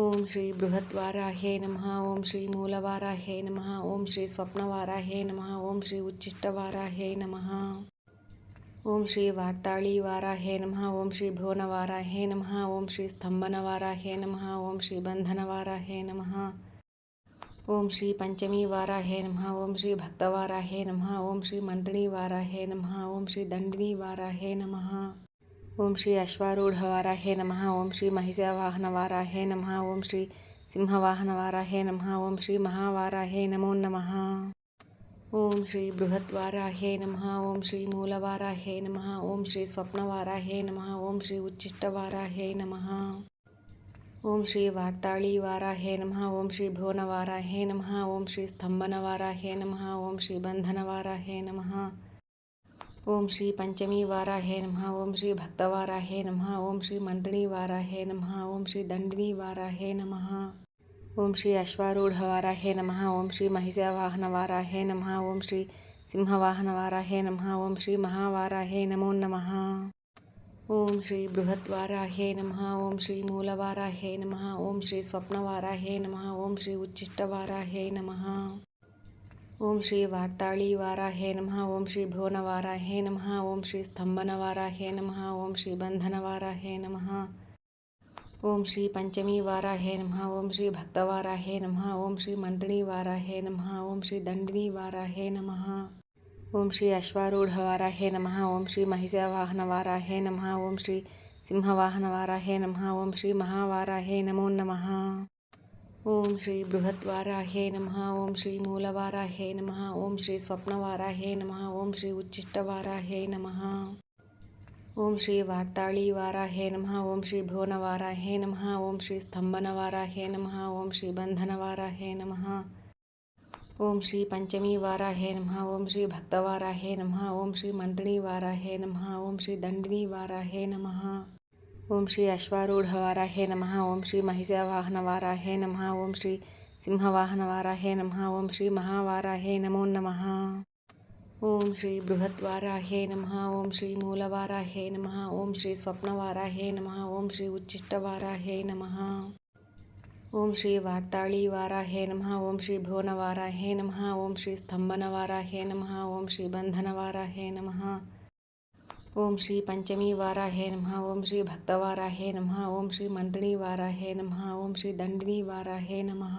ओम श्री बृहद्वाराहे नमः ओम श्री मूलवाराहे नमः ओम श्री स्वप्नवाराहे नमः ओम श्री उच्चिष्टवाराहे नमः ओम श्री वार्ताळीवाराह्यै नमः ओम श्री भुवनवाराह्यै नमः ओम श्री स्तंभनवाराह्यै नमः ओम श्री बंधनवाराह्यै नमः ओम श्री पंचमी वाराहे नमः ओम श्री भक्तवाराह्यै नमः ओम श्री मंत्रिणी वाराहे नमः ओम श्री दंडिनी वाराहे नमः ఓం శ్రీ అశ్వారూఢవారాహే నమ ఓం శ్రీ మహిషావాహనవారాహే నమ ఓం శ్రీ సింహవాహనవారాహే నమ ఓం శ్రీ మహావారాహే నమో నమ ఓం శ్రీ బృహద్వారాహే నమ ఓం శ్రీ మూలవారాహే నమ ఓం శ్రీ స్వప్నవారాహే నమ ఓం శ్రీ ఉచ్చిష్టవారాహే నమ ఓం శ్రీ వార్తాళీవారాహే నమ ఓం శ్రీ భువనవారాహే నమ ఓం శ్రీ స్తంభనవారాహే నమ ఓం శ్రీ బంధనవారాహే నమ ఓం శ్రీ పంచమీ వారాహే నమ ఓం శ్రీ భక్తవారాహే నమ ఓం శ్రీ మంత్రిణీ వారాహే నమ ఓం శ్రీ దండిని వారాహే నమ ఓం శ్రీ అశ్వారూఢ వారాహే నమ ఓం శ్రీ మహిషావాహన వారాహే నమ ఓం శ్రీ సింహవాహన వారాహే నమ ఓం శ్రీ మహావారాహే నమో నమ ఓం శ్రీ బృహద్వారాహే నమ ఓం శ్రీ మూలవారాహే నమ ఓం శ్రీ స్వప్నవారాహే నమ ఓం శ్రీ ఉచ్చిష్టవారాహే నమ ఓం శ్రీ వార్తాళీవారాహే నమ ఓం శ్రీ భువన వారాహే నమ ఓం శ్రీ స్తంభన వారాహే నమ ఓం శ్రీ బంధన వారాహే నమ ఓం శ్రీ పంచమీ వారాహే నమ ఓం శ్రీ భక్తవారాహే నమ ఓం శ్రీ మంత్రిణీవారాహే నమ ఓం శ్రీ దండిని వారాహే నమ ఓం శ్రీ అశ్వారూఢ వారాహే నమ ఓం శ్రీ మహిషావాహనవారాహే నమ ఓం శ్రీ సింహవాహన వారాహే నమ ఓం శ్రీ మహావారాహే నమో నమ ओम श्री बृहद्वाराहे नमः ओम श्री मूलवाराहे नमः ओम श्री स्वप्नवाराहे नमः ओम श्री उच्चिष्टवाराहे नमः ओम श्री वार्ताली वाराह्ये नमः ओम श्री भुवनवाराह्ये नमः ओम श्री स्तंभनवाराह्ये नमः ओम श्री बंधनवाराह्ये नमः ओम श्री पंचमी वाराह्ये नमः ओम श्री भक्तवाराह्ये नमः ओम श्री मंत्रिणी वाराह्ये नमः ओम श्री दंडिनी वाराह्ये नमः ఓం శ్రీ అశ్వారూఢవారాహే నమ ఓం శ్రీ మహిషావాహన వారాహే నమ ఓం శ్రీ సింహవాహన వారాహే నమ ఓం శ్రీ మహావారాహే నమో నమ ఓం శ్రీ బృహద్వారాహే నమ ఓం శ్రీ మూలవారాహే నమ ఓం శ్రీ స్వప్నవారాహే నమ ఓం శ్రీ ఉచ్చిష్టవారాహే నమ ఓం శ్రీ వార్తాళీవారాహే నమ ఓం శ్రీ భువనవారాహే నమ ఓం శ్రీ స్తంభనవారాహే నమ ఓం శ్రీ బంధనవారాహే నమ ओम श्री पंचमी वाराहे नमः ओम श्री भक्तवाराहे नमः ओम श्री मंदिणी वाराहे नमः ओम श्री दंडिनी वाराहे नमः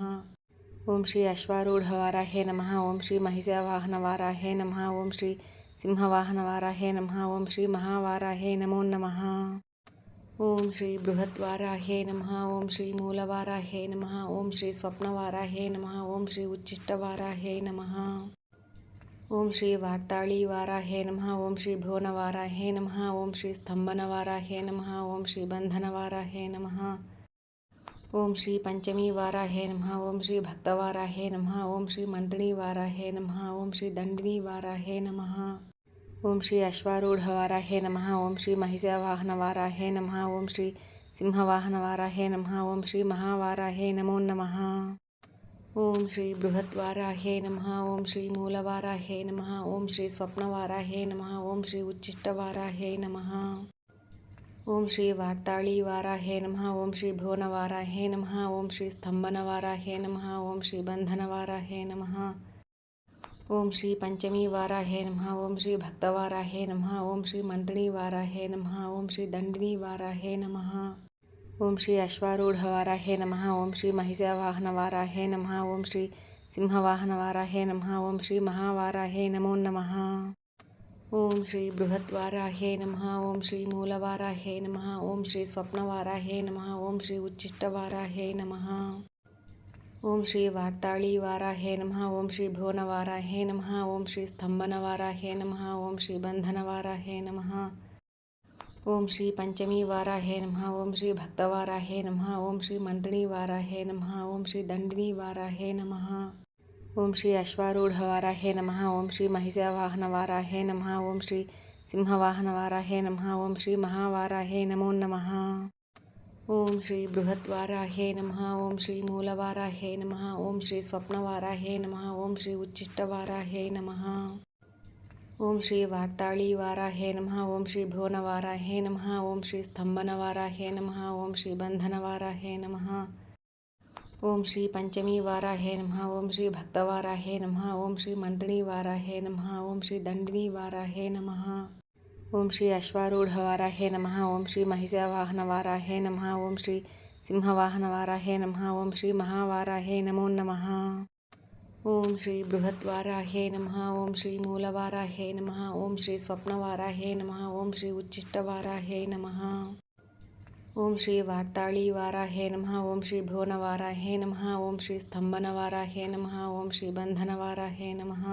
ओम श्री अश्वारूढ़ वाराहे नमः ओम श्री महिषावाहन वाराहे नमः ओम श्री सिंहवाहन वाराहे नमः ओम श्री महावाराहे नमो नमः ओम श्री बृहद्वाराहे नमः ओम श्री मूलवाराहे नमः ओम श्री स्वप्नवाराहे नमः ओम श्री उच्छिष्टवाराहे नमः ఓం శ్రీ వార్తాళీవారాహే నమ ఓం శ్రీ భువన వారాహే నమ ఓం శ్రీ స్తంభన వారాహే నమ ఓం శ్రీ బంధన వారాహే నమ ఓం శ్రీ పంచమీ వారాహే నమ ఓం శ్రీ భక్తవారాహే నమ ఓం శ్రీ మంత్రిణీవారాహే నమ ఓం శ్రీ దండినీవారాహే నమ ఓం శ్రీ అశ్వారూఢవారాహే నమ ఓం శ్రీ మహిషావాహనవారాహే నమ ఓం శ్రీ సింహవాహనవారాహే నమ ఓం శ్రీ మహావారాహే నమో నమ ओम श्री बृहद्वाराहे नमः ओम श्री मूलवाराहे नमः ओम श्री स्वप्नवाराहे नमः ओम श्री उच्चिष्टवाराहे नमः ओम श्री वार्ताली वाराह्ये नमः ओम श्री भुवनवाराह्ये नमः ओम श्री स्तंभनवाराह्ये नमः ओम श्री बंधनवाराह्ये नमः ओम श्री पंचमी वाराह्ये नमः ओम श्री भक्तवाराह्ये नमः ओम श्री मंत्रिणी वाराह्ये नमः ओम श्री दंडिनी वाराह्ये नमः ఓం శ్రీ అశ్వారూఢ వారాహే నమ ఓం శ్రీ మహిషావాహన వారాహే నమ ఓం శ్రీ సింహవాహన వారాహే నమ ఓం శ్రీ మహావారాహే నమో నమ ఓం శ్రీ బృహద్వారాహే నమ ఓం శ్రీ మూలవారాహే నమ ఓం శ్రీ స్వప్నవారాహే నమ ఓం శ్రీ ఉచ్చిష్టవారాహే నమ ఓం శ్రీ వార్తాళీవారాహే నమ ఓం శ్రీ భువనవారాహే నమ ఓం శ్రీ స్తంభనవారాహే నమ ఓం శ్రీ బంధనవారాహే నమ ओम श्री पंचमी वाराहे नमः ओम श्री भक्तवाराहे नमः ओम श्री मंत्रिणी वाराहे नमः ओम श्री दंडिनी वाराहे नमः ओम श्री अश्वारूढ़ वाराहे नमः ओम श्री महिषावाहन वाराहे नमः ओम श्री सिंहवाहन वाराहे नमः ओम श्री महावाराहे नमो नमः ओम श्री बृहद्वाराहे नमः ओम श्री मूलवाराहे नमः ओम श्री स्वप्नवाराहे नमः ओम श्री उच्छिष्टवाराहे नमः ఓం శ్రీ వార్తాళీవారాహే నమ ఓం శ్రీ భువన వారాహే నమ ఓం శ్రీ స్తంభన వారాహే నమ ఓం శ్రీ బంధన వారాహే నమ ఓం శ్రీ పంచమీ వారాహే నమ ఓం శ్రీ భక్తవారాహే నమ ఓం శ్రీ మంత్రిణీ వారాహే నమ ఓం శ్రీ దండినీ వారాహే నమ ఓం శ్రీ అశ్వారూఢ వారాహే నమ ఓం శ్రీ మహిషావాహన వారాహే నమ ఓం శ్రీ సింహవాహన వారాహే నమ ఓం శ్రీ మహావారాహే నమో నమ ओम श्री बृहद्वाराहे नमः ओम श्री मूलवाराहे नमः ओम श्री स्वप्नवाराहे नमः ओम श्री उच्चिष्टवाराहे नमः ओम श्री वार्ताळीवाराह्ये नमः ओम श्री भुवनवाराह्ये नमः ओम श्री स्तंभनवाराह्ये नमः ओम श्री बंधनवाराह्ये नमः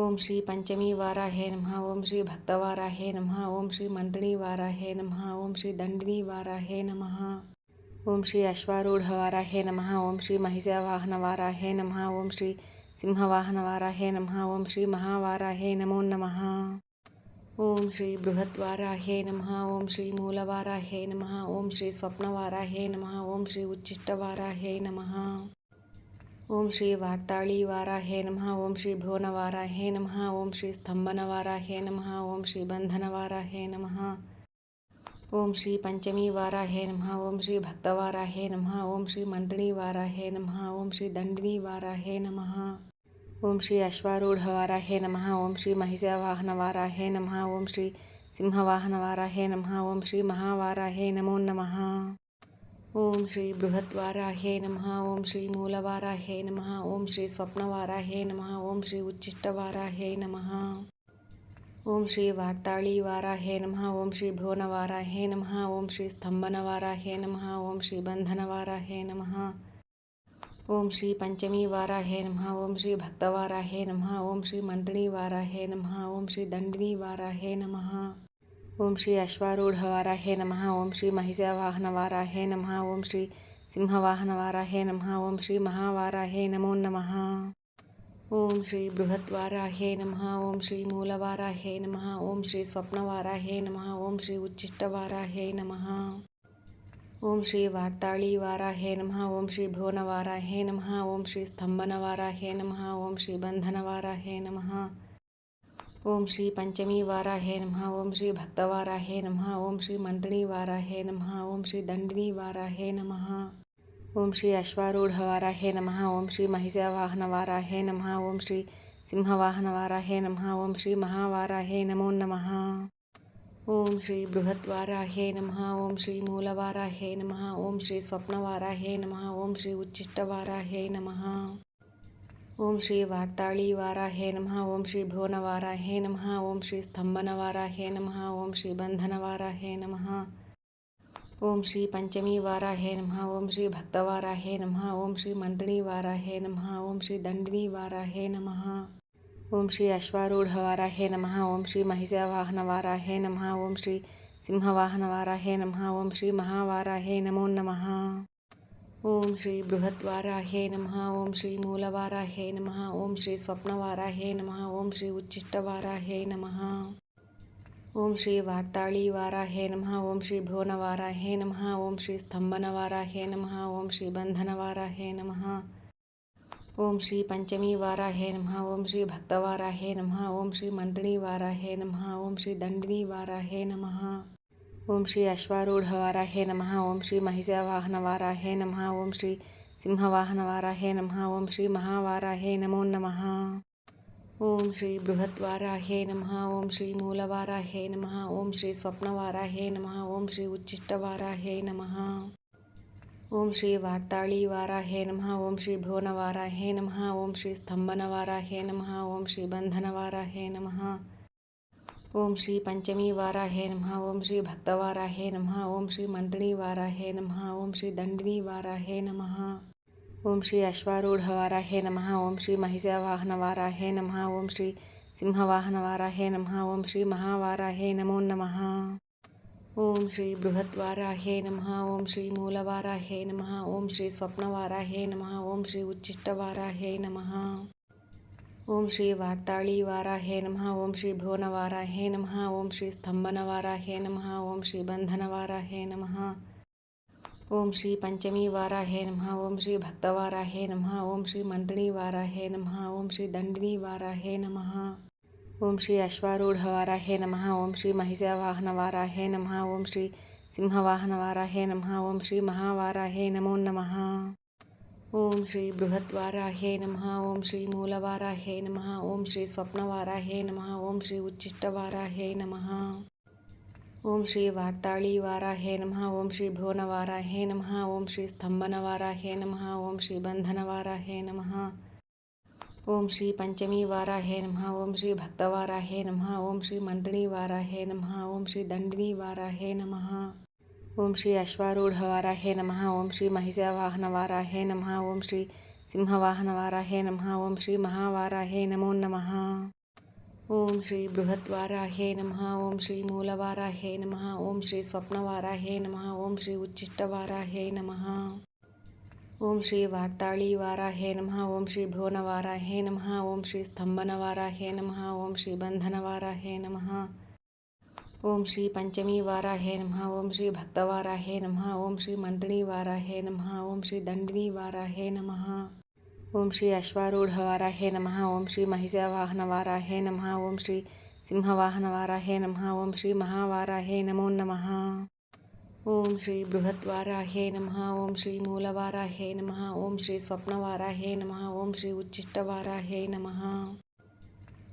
ओम श्री पंचमी वाराहे नमः ओम श्री भक्तवाराह्ये नमः ओम श्री मंत्रिणी वाराहे नमः ओम श्री दंडिनी वाराहे नमः ఓం శ్రీ అశ్వారూఢవారాహే నమ ఓం శ్రీ మహిషావాహన వారాహే నమ ఓం శ్రీ సింహవాహన వారాహే నమ ఓం శ్రీ మహావారాహే నమో నమ ఓం శ్రీ బృహద్వారాహే నమ ఓం శ్రీ మూలవారాహే నమ ఓం శ్రీ స్వప్నవారాహే నమ ఓం శ్రీ ఉచ్చిష్టవారాహే నమ ఓం శ్రీ వార్తాళీవారాహే నమ ఓం శ్రీ భువనవారాహే నమ ఓం శ్రీ స్తంభనవారాహే నమ ఓం శ్రీ బంధనవారాహే నమ ओम श्री पंचमी वाराहे नमः ओम श्री भक्तवाराहे नमः ओम श्री मंत्रिणी वाराहे नमः ओम श्री दंडिनी वाराहे नमः ओम श्री अश्वारूढ़ वाराहे नमः ओम श्री महिषावाहन वाराहे नमः ओम श्री सिंहवाहन वाराहे नमः ओम श्री महावाराहे नमो नमः ओम श्री बृहद्वाराहे नमः ओम श्री मूलवाराहे नमः ओम श्री स्वप्नवाराहे नमः ओम श्री उच्छिष्टवाराहे नमः ఓం శ్రీ వార్తాళీ వారాహే నమ ఓం శ్రీ భువన వారాహే నమ ఓం శ్రీ స్తంభన వారాహే నమ ఓం శ్రీ బంధన వారాహే నమ ఓం శ్రీ పంచమీ వారాహే నమ ఓం శ్రీ భక్తవారాహే నమ ఓం శ్రీ మంత్రిణీ వారాహే నమ ఓం శ్రీ దండినీ వారాహే నమ ఓం శ్రీ అశ్వారూఢ వారాహే నమ ఓం శ్రీ మహిషావాహన వారాహే నమ ఓం శ్రీ సింహవాహన వారాహే నమ ఓం శ్రీ మహావారాహే నమో నమ ओम श्री बृहद्वाराहे नम ओम श्री मूलवाराहे नम ओम श्री स्वप्नवाराहे नम ओम श्री उच्चिष्टवाराहे नम ओम श्री वार्ताली नम नमः ओम श्री भुवनवाराहे नम ओम श्री स्तंभनवाराहे नम ओम श्री बंधनवाराहे नम ओम श्री पंचमी वाराहे नम ओम श्री भक्तवाराहे नम ओम श्री मंत्रिणी वाराहे नम ओम श्री दंडिनी वाराहे नम ఓం శ్రీ అశ్వారూఢవారాహే నమ ఓం శ్రీ మహిషావాహన వారాహే నమ ఓం శ్రీ సింహవాహన వారాహే నమ ఓం శ్రీ మహావారాహే నమో నమ ఓం శ్రీ బృహద్వారాహే నమ ఓం శ్రీ మూలవారాహే నమ ఓం శ్రీ స్వప్నవారాహే నమ ఓం శ్రీ ఉచ్చిష్టవారాహే నమ ఓం శ్రీ వార్తాళీవారాహే నమ ఓం శ్రీ భువనవారాహే నమ ఓం శ్రీ స్తంభనవారాహే నమ ఓం శ్రీ బంధనవారాహే నమ ओम श्री पंचमी वाराहे नमः ओम श्री भक्तवाराहे नमः ओम श्री मंत्रिणी वाराहे नमः ओम श्री दंडिनी वाराहे नमः ओम श्री अश्वारूढ़ वाराहे नमः ओम श्री महिषावाहन वाराहे नमः ओम श्री सिंहवाहन वाराहे नमः ओम श्री महावाराहे नमो नमः ओम श्री बृहद्वाराहे नमः ओम श्री मूलवाराहे नमः ओम श्री स्वप्नवाराहे नमः ओम श्री उच्छिष्टवाराहे नमः ఓం శ్రీ వార్తాళీవారాహే నమ ఓం శ్రీ భువనవారాహే నమ ఓం శ్రీ స్తంభనవారాహే నమ ఓం శ్రీ బంధనవారాహే నమ ఓం శ్రీ పంచమీ వారాహే నమ ఓం శ్రీ భక్తవారాహే నమ ఓం శ్రీ మంత్రిణీ వారాహే నమ ఓం శ్రీ దండినీ వారాహే నమ ఓం శ్రీ అశ్వారూఢవారాహే నమ ఓం శ్రీ మహిషావాహన వారాహే నమ ఓం శ్రీ సింహవాహన వారాహే నమ ఓం శ్రీ మహావారాహే నమో నమ ఓం శ్రీ బృహద్వారాహే నమ ఓం శ్రీ మూలవారాహే నమ ఓం శ్రీ స్వప్నవారాహే నమ ఓం శ్రీ ఉచ్చిష్టవారాహే నమ ఓం శ్రీ వార్తాళీవారాహే నమ ఓం శ్రీ భువనవారాహే నమ ఓం శ్రీ స్తంభనవారాహే నమ ఓం శ్రీ బంధనవారాహే నమ ఓం శ్రీ పంచమీ వారాహే నమ ఓం శ్రీ భక్తవారాహే నమ ఓం శ్రీ మంత్రిణీ వారాహే నమ ఓం శ్రీ దండినీ వారాహే నమ ఓం శ్రీ అశ్వారూఢవారాహే నమ ఓం శ్రీ మహిషావాహన వారాహే నమ ఓం శ్రీ సింహవాహన వారాహే నమ ఓం శ్రీ మహావారాహే నమో నమ ఓం శ్రీ బృహద్వారాహే నమ ఓం శ్రీ మూలవారాహే నమ ఓం శ్రీ స్వప్నవారాహే నమ ఓం శ్రీ ఉచ్చిష్టవారాహే నమ ఓం శ్రీ వార్తాళీవారాహే నమ ఓం శ్రీ భువనవారాహే నమ ఓం శ్రీ స్తంభనవారాహే నమ ఓం శ్రీ బంధనవారాహే నమ ఓం శ్రీ పంచమీ వారాహే నమ ఓం శ్రీ భక్తవారాహే నమ ఓం శ్రీ మంత్రిణీ వారాహే నమ ఓం శ్రీ దండినీ వారాహే నమ ఓం శ్రీ అశ్వారూఢ వారాహే నమ ఓం శ్రీ మహిషావాహన వారాహే నమ ఓం శ్రీ సింహవాహన వారాహే నమ ఓం శ్రీ మహావారాహే నమో నమ ఓం శ్రీ బృహద్వారాహే నమ ఓం శ్రీ మూలవారాహే నమ ఓం శ్రీ స్వప్నవారాహే నమ ఓం శ్రీ ఉచ్చిష్టవారాహే నమ ओम श्री वार्ताली वारा हे नम ओम श्री भुवन वारा हे नम ओम श्री स्तंभन वारा हे नम ओम श्री बंधन वारा हे नम ओम श्री पंचमी वारा हे नम ओम श्री भक्त वारा हे नम ओम श्री मंदिनी वारा हे नम ओम श्री दंडिनी वारा हे नम ओम श्री अश्वारूढ़ वारा हे नम ओम श्री महिषवाहन वारा हे नम ओम श्री सिंहवाहन वारा हे नम ओम श्री महावारा हे नमो नम ఓం శ్రీ బృహద్వారాహే నమ ఓం శ్రీ మూలవారాహే నమ ఓం శ్రీ స్వప్నవారాహే నమ ఓం శ్రీ ఉచ్చిష్టవారాహే నమ ఓం శ్రీ వార్తాళీవారాహే నమ ఓం శ్రీ భువనవారాహే నమ ఓం శ్రీ స్తంభనవారాహే నమ ఓం శ్రీ బంధనవారాహే నమ ఓం శ్రీ పంచమీ వారాహే నమ ఓం శ్రీ భక్తవారాహే నమ ఓం శ్రీ మంత్రిణీ వారాహే నమ ఓం శ్రీ దండినీ వారాహే నమ ఓం శ్రీ అశ్వారూఢవారాహే నమ ఓం శ్రీ మహిషావాహనవారాహే నమ ఓం శ్రీ సింహవాహనవారాహే నమ ఓం శ్రీ మహావారాహే నమో నమ ఓం శ్రీ బృహద్వారాహే నమ ఓం శ్రీ మూలవారాహే నమ ఓం శ్రీ స్వప్నవారాహే నమ ఓం శ్రీ ఉచ్చిష్టవారాహే నమ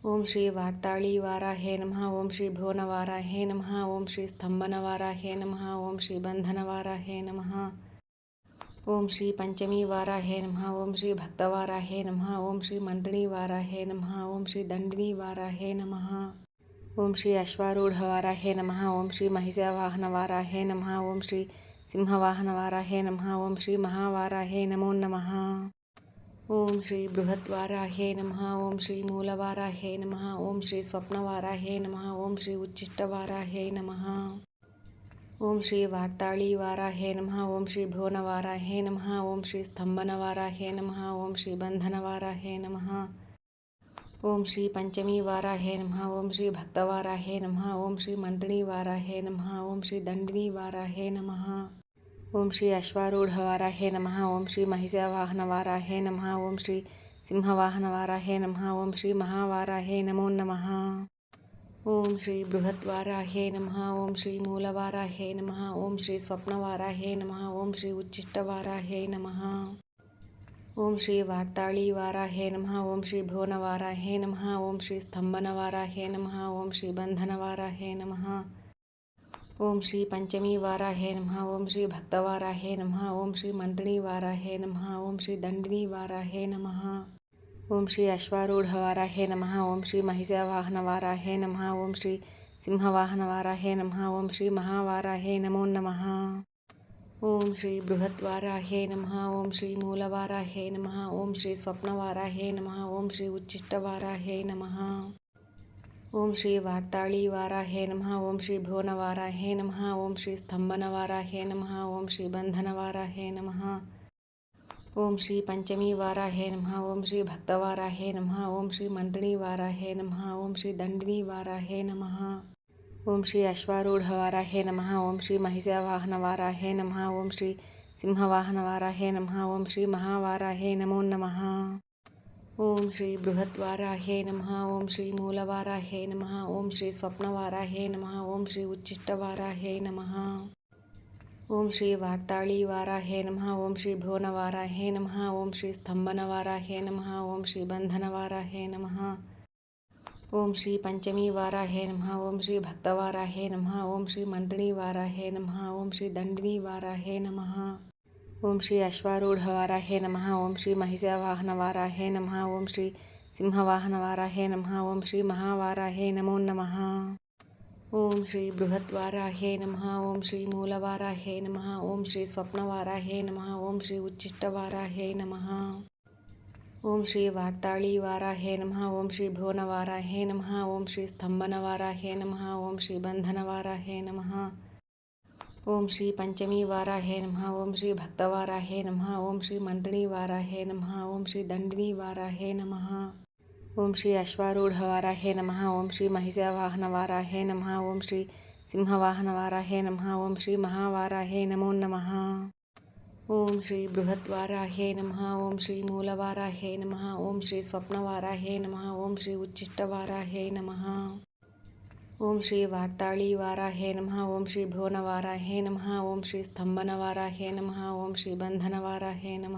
ఓం శ్రీ వార్తాళీవారాహే నమ ఓం శ్రీ భువనవారాహే నమ ఓం శ్రీ స్తంభనవారాహే నమ ఓం శ్రీ బంధనవారాహే నమ ओम श्री पंचमी वाराहे नम ओम श्री भक्तवाराहे नम ओम श्री मंत्रिणी वाराहे नम ओम श्री दंडिनी वाराहे नम ओम श्री अश्वारूढ़ वाराहे नम ओम श्री महिषावाहन वाराहे नम ओम श्री सिंहवाहन वाराहे नम ओम श्री महावाराहे नमो नम ओम श्री बृहद्वाराहे नम ओम श्री मूलवाराहे नम ओम श्री स्वप्नवाराहे नम ओम श्री उच्छिष्टवाराहे नम ओम श्री वार्ताली वारा हे नम ओम श्री भुवनवारा हे नम ओम श्री स्तंभन स्तंभनवारा हे नम ओम श्री बंधन बंधनवारा हे नम ओम श्री पंचमी वारा हे नम ओम श्री भक्तवारा हे नम ओम श्री मंत्री वारा हे नम ओम श्री दंडिनी वारा हे नम ओम श्री अश्वारूढ़वारा हे नम ओम श्री महिषवाहनवारा हे नम ओम श्री सिंहवाहनवारा हे नम ओम श्री महावारा हे नमो नम ఓం శ్రీ బృహద్వారాహే నమ ఓం శ్రీ మూలవారాహే నమ ఓం శ్రీ స్వప్నవారాహే నమ ఓం శ్రీ ఉచ్చిష్టవారాహే నమ ఓం శ్రీ వార్తాళీవారాహే నమ ఓం శ్రీ భువనవారాహే నమ ఓం శ్రీ స్తంభనవారాహే నమ ఓం శ్రీ బంధనవారాహే నమ ఓం శ్రీ పంచమీ వారాహే నమ ఓం శ్రీ భక్తవారాహే నమ ఓం శ్రీ మంత్రిణీ వారాహే నమ ఓం శ్రీ దండినీ వారాహే నమ ఓం శ్రీ అశ్వారూఢవారాహే నమ ఓం శ్రీ మహిషావాహనవారాహే నమ ఓం శ్రీ సింహవాహనవారాహే నమ ఓం శ్రీ మహావారాహే నమో నమ ఓం శ్రీ బృహద్వారాహే నమ ఓం శ్రీ మూలవారాహే నమ ఓం శ్రీ స్వప్నవారాహే నమ ఓం శ్రీ ఉచ్చిష్టవారాహే నమ ఓం శ్రీ వార్తాళీవారాహే నమ ఓం శ్రీ భువనవారాహే నమ ఓం శ్రీ స్తంభనవారాహే నమ ఓం శ్రీ బంధనవారాహే నమ ओम श्री पंचमी वाराहे नम ओम श्री भक्तवाराहे नम ओम श्री मंत्रिणी वाराहे नम ओम श्री दंडिनी वाराहे नम ओम श्री अश्वारूढ़ वाराहे नम ओम श्री महिषावाहन वाराहे नम ओम श्री सिंहवाहन वाराहे नम ओम श्री महावाराहे नमो नम ओम श्री बृहद्वाराहे नम ओम श्री मूलवाराहे नम ओम श्री स्वप्नवाराहे नम ओम श्री उच्छिष्टवाराहे नम ఓం శ్రీ వార్తాళీ వారాహే నమ ఓం శ్రీ భువన వారాహే నమ ఓం శ్రీ స్తంభన వారాహే నమ ఓం శ్రీ బంధన వారాహే నమ ఓం శ్రీ పంచమీ వారాహే నమ ఓం శ్రీ భక్తవారాహే నమ ఓం శ్రీ మంత్రిణీ వారాహే నమ ఓం శ్రీ దండినీవారాహే నమ ఓం శ్రీ అశ్వారూఢవారాహే నమ ఓం శ్రీ మహిషావాహనవారాహే నమ ఓం శ్రీ సింహవాహనవారాహే నమ ఓం శ్రీ మహావారాహే నమో నమ ओम श्री बृहद्वारा हे नम ओं श्री मूलवाराहे नम ओं श्री स्वप्नवारा हे नम ओं श्री उच्चिष्टवाराहे नम ओं श्री वार्तालीवाराहे नम ओं श्री भुवनवाराहे नम ओम श्री स्तंभनवाराहे नम ओं श्री बंधनवाराहे नम ओं श्री पंचमी वारा हे नम ओं श्री भक्तवाराहे नम ओं श्री मंदिणीवाराहे नम ओं श्री दंडिनी हे नम ఓం శ్రీ అశ్వారూఢవారాహే నమ ఓం శ్రీ మహిషావాహన వారాహే నమ ఓం శ్రీ సింహవాహన వారాహే నమ ఓం శ్రీ మహావారాహే నమో నమ ఓం శ్రీ బృహద్వారాహే నమ ఓం శ్రీ మూలవారాహే నమ ఓం శ్రీ స్వప్నవారాహే నమ ఓం శ్రీ ఉచ్చిష్టవారాహే నమ ఓం శ్రీ వార్తాళీ వారాహే నమ ఓం శ్రీ భువనవారాహే నమ ఓం శ్రీ స్తంభనవారాహే నమ ఓం శ్రీ బంధనవారాహే నమ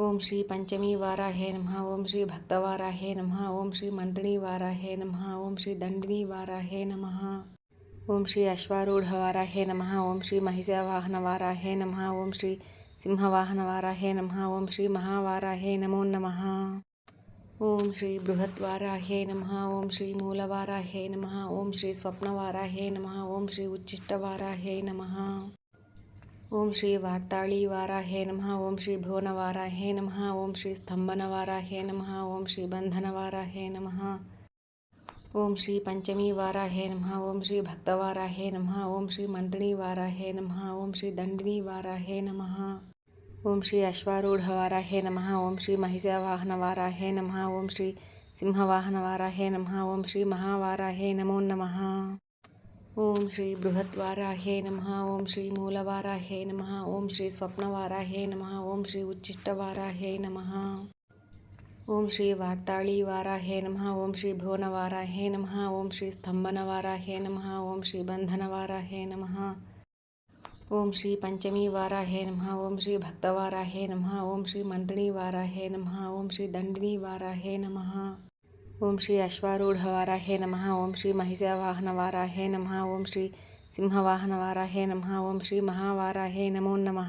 ओम श्री पंचमी वाराहे नम ओम श्री भक्तवाराहे नम ओम श्री मंत्रिणी वाराहे नम ओम श्री दंडिनी वाराहे नम ओम श्री अश्वारूढ़ वाराहे नम ओम श्री महिषावाहन वाराहे नम ओम श्री सिंहवाहन वाराहे नम ओम श्री महावाराहे नमो नम ओम श्री बृहद्वाराहे नम ओम श्री मूलवाराहे नम ओम श्री स्वप्नवाराहे नम ओम श्री उच्छिष्टवाराहे नम ఓం శ్రీ వార్తాళీవారాహే నమ ఓం శ్రీ భువన వారాహే నమ ఓం శ్రీ స్తంభన వారాహే నమ ఓం శ్రీ బంధన వారాహే నమ ఓం శ్రీ పంచమీ వారాహే నమ ఓం శ్రీ భక్తవారాహే నమ ఓం శ్రీ మంత్రిణీ వారాహే నమ ఓం శ్రీ దండినీ వారాహే నమ ఓం శ్రీ అశ్వారూఢ వారాహే నమ ఓం శ్రీ మహిషావాహన వారాహే నమ ఓం శ్రీ సింహవాహన వారాహే నమ ఓం శ్రీ మహావారాహే నమో నమ ओम श्री बृहद्वाराह्ये नम ओम श्री मूलवारा हे नम ओम श्री स्वप्नवाराह्ये नम ओम श्री उच्चिष्टा हे नम ओम श्री वार्ताली हे नम ओम श्री भुवनवाराह्ये नम ओम श्री स्तंभनवाराह्ये नम ओम श्री बंधनवाराह्ये नम ओम श्री पंचमी वारा हे नम ओम श्री भक्तवाराह्ये नम ओम श्री मंत्रिणी हे नम ओम श्री दंडिनी हे नम ఓం శ్రీ అశ్వారూఢ వారాహే నమ. ఓం శ్రీ మహిషావాహన వారాహే నమ. ఓం శ్రీ సింహవాహన వారాహే నమ. ఓం శ్రీ మహావారాహే నమో నమ.